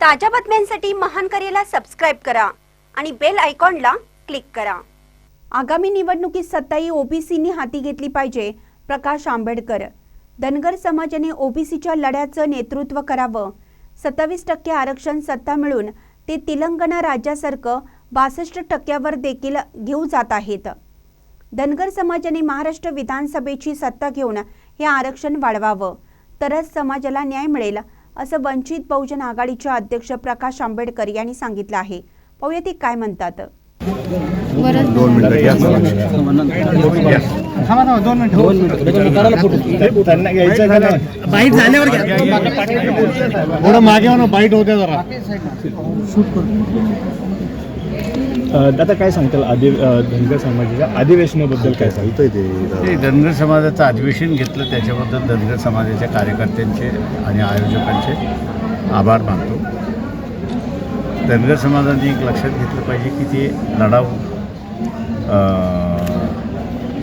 ताज्या बातम्यांसाठी महान करेला सबस्क्राईब करा आणि बेल आयकॉनला क्लिक करा. आगामी निवडणुकीत सत्ताही ओबीसींनी हाती घेतली पाहिजे प्रकाश आंबेडकर. धनगर समाजाने ओबीसीच्या लढ्याचं नेतृत्व करावं. सत्तावीस टक्के आरक्षण सत्ता मिळून ते तेलंगणा राज्यासारखं बासष्ट टक्क्यावर देखील घेऊ जात आहेत. धनगर समाजाने महाराष्ट्र विधानसभेची सत्ता घेऊन हे आरक्षण वाढवावं. तरच समाजाला न्याय मिळेल असं वंचित बहुजन आघाडीचे अध्यक्ष प्रकाश आंबेडकर यांनी सांगितलं आहे. पाहूया ते काय म्हणतात. दोन मिनिटं या थांबा ना दोन मिनिटं. दोन मिनिटं. त्यांना घ्यायचं का नाही? बाईट झाल्यावर घ्या. थोडं मागे म्हणून बाईट होते जरा. दादा काय सांगताल? आदि धनगर समाजाच्या अधिवेशनाबद्दल काय सांगता सांगतोय ते ते धनगर समाजाचं अधिवेशन घेतलं त्याच्याबद्दल धनगर समाजाच्या कार्यकर्त्यांचे आणि आयोजकांचे आभार मानतो. धनगर समाजाने एक लक्षात घेतलं पाहिजे की ते लढाऊ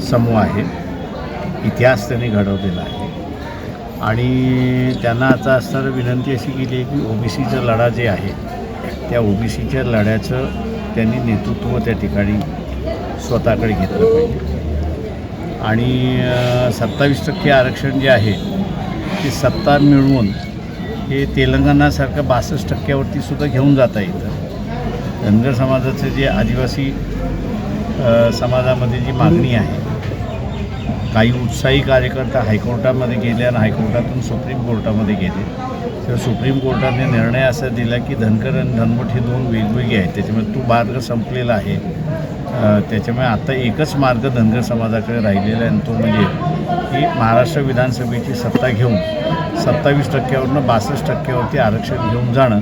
समूह आहे. इतिहास त्यांनी घडवलेला आहे. आणि त्यांना आता असताना विनंती अशी केली आहे की ओबीसीचा लढा जे आहे त्या ओबीसीच्या लढ्याचं त्यांनी नेतृत्व त्या ठिकाणी स्वतःकडे घेतलं पाहिजे. आणि सत्तावीस टक्के आरक्षण जे आहे ते सत्ता मिळवून हे तेलंगणासारखं बासष्ट टक्क्यावरती सुद्धा घेऊन जाता येतं. धनगर समाजाचं जे आदिवासी समाजामध्ये जी मागणी आहे काही उत्साही कार्यकर्ता हायकोर्टामध्ये गेले आणि हायकोर्टातून सुप्रीम कोर्टामध्ये गेले. तर सुप्रीम कोर्टाने निर्णय असा दिला की धनगर आणि धनवट हे दोन वेगवेगळे आहेत. त्याच्यामुळे तो मार्ग संपलेला आहे. त्याच्यामुळे आता एकच मार्ग धनगर समाजाकडे राहिलेला आहे आणि तो म्हणजे की महाराष्ट्र विधानसभेची सत्ता घेऊन सत्तावीस टक्क्यावरनं बासष्ट टक्क्यावरती आरक्षण घेऊन जाणं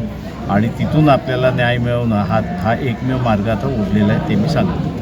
आणि तिथून आपल्याला न्याय मिळवणं हा हा एकमेव मार्ग आता उरलेला आहे ते मी सांगतो.